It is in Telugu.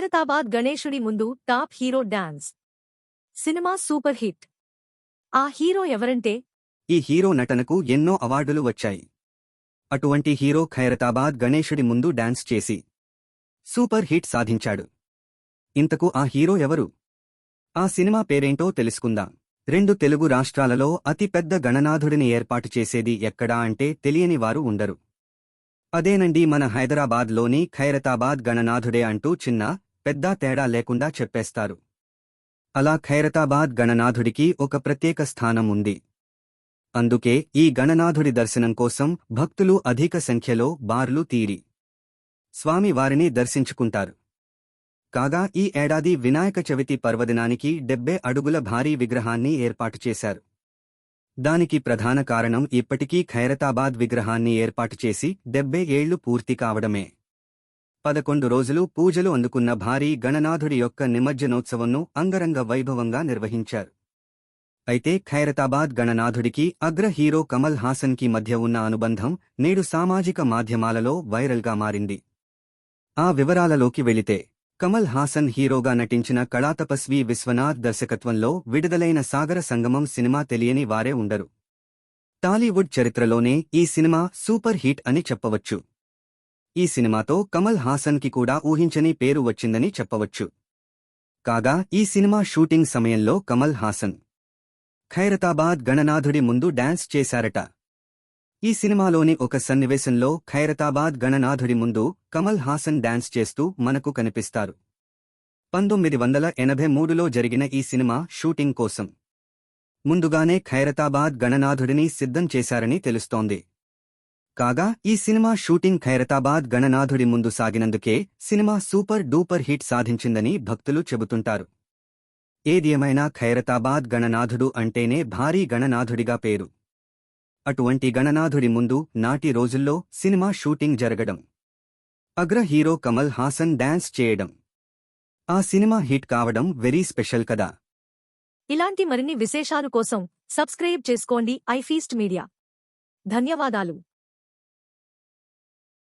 ఖైరతాబాద్ గణేశుడి ముందు top hero dance. Cinema super hit. ఆ హీరో ఎవరంటే? ఈ హీరో నటనకు ఎన్నో అవార్డులు వచ్చాయి. అటువంటి హీరో ఖైరతాబాద్ గణేశుడి ముందు డాన్స్ చేసి సూపర్ హిట్ సాధించాడు. ఇంతకు ఆ హీరో ఎవరు? ఆ సినిమా పేరేంటో తెలుసుకుందాం. రెండు తెలుగు రాష్ట్రాలలో అతిపెద్ద గణనాథుడిని ఏర్పాటు చేసేది ఎక్కడా అంటే తెలియని వారు ఉండరు. అదేనండి మన హైదరాబాద్లోని ఖైరతాబాద్ గణనాథుడే అంటూ చిన్న పెద్ద తేడా లేకుండా చెప్పేస్తారు. అలా ఖైరతాబాద్ గణనాథుడికి ఒక ప్రత్యేక స్థానం ఉంది. అందుకే ఈ గణనాథుడి దర్శనం కోసం భక్తులు అధిక సంఖ్యలో బార్లు తీరి స్వామి వారిని దర్శించుకుంటారు. కాగా ఈ ఏడాది వినాయక చవితి పర్వదినానికి డెబ్బే అడుగుల భారీ విగ్రహాన్ని ఏర్పాటు చేశారు. దానికి ప్రధాన కారణం ఇప్పటికీ ఖైరతాబాద్ విగ్రహాన్ని ఏర్పాటు చేసి డెబ్బే ఏళ్ళు పూర్తి కావడమే. పదకొండు రోజులు పూజలు అందుకున్న భారీ గణనాథుడి యొక్క నిమజ్జనోత్సవంను అంగరంగ వైభవంగా నిర్వహించారు. అయితే ఖైరతాబాద్ గణనాథుడికి అగ్ర హీరో కమల్ హాసన్కి మధ్య ఉన్న అనుబంధం నేడు సామాజిక మాధ్యమాలలో వైరల్గా మారింది. ఆ వివరాలలోకి వెళితే కమల్ హాసన్ హీరోగా నటించిన కళాతపస్వి విశ్వనాథ్ దర్శకత్వంలో విడుదలైన సాగర సంగమం సినిమా తెలియని వారే ఉండరు. టాలీవుడ్ చరిత్రలోనే ఈ సినిమా సూపర్ హిట్ అని చెప్పవచ్చు. ఈ సినిమాతో కమల్ హాసన్కి కూడా ఊహించని పేరు వచ్చిందని చెప్పవచ్చు. కాగా ఈ సినిమా షూటింగ్ సమయంలో కమల్ హాసన్ ఖైరతాబాద్ గణనాథుడి ముందు డాన్స్ చేశారట. ఈ సినిమాలోని ఒక సన్నివేశంలో ఖైరతాబాద్ గణనాథుడి ముందు కమల్ హాసన్ డాన్స్ చేస్తూ మనకు కనిపిస్తారు. పంతొమ్మిది వందల ఎనభై మూడులో జరిగిన ఈ సినిమా షూటింగ్ కోసం. ముందుగానే ఖైరతాబాద్ గణనాథుడిని సిద్ధం చేశారని తెలుస్తోంది. కాగా ఈ సినిమా షూటింగ్ ఖైరతాబాద్ గణనాథుడి ముందు సాగినందుకే సినిమా సూపర్ డూపర్ హిట్ సాధించిందని భక్తులు చెబుతుంటారు. ఏదేమైనా ఖైరతాబాద్ గణనాథుడు అంటేనే భారీ గణనాథుడిగా పేరు. అటువంటి గణనాథుడి ముందు నాటి రోజుల్లో సినిమా షూటింగ్ జరగడం. అగ్ర హీరో కమల్ హాసన్ డాన్స్ చేయడం. ఆ సినిమా హిట్ కావడం వెరీ స్పెషల్ కదా. ఇలాంటి మరిన్ని విశేషాలు కోసం సబ్స్క్రైబ్ చేసుకోండి ఐఫీస్ట్ మీడియా. ధన్యవాదాలు.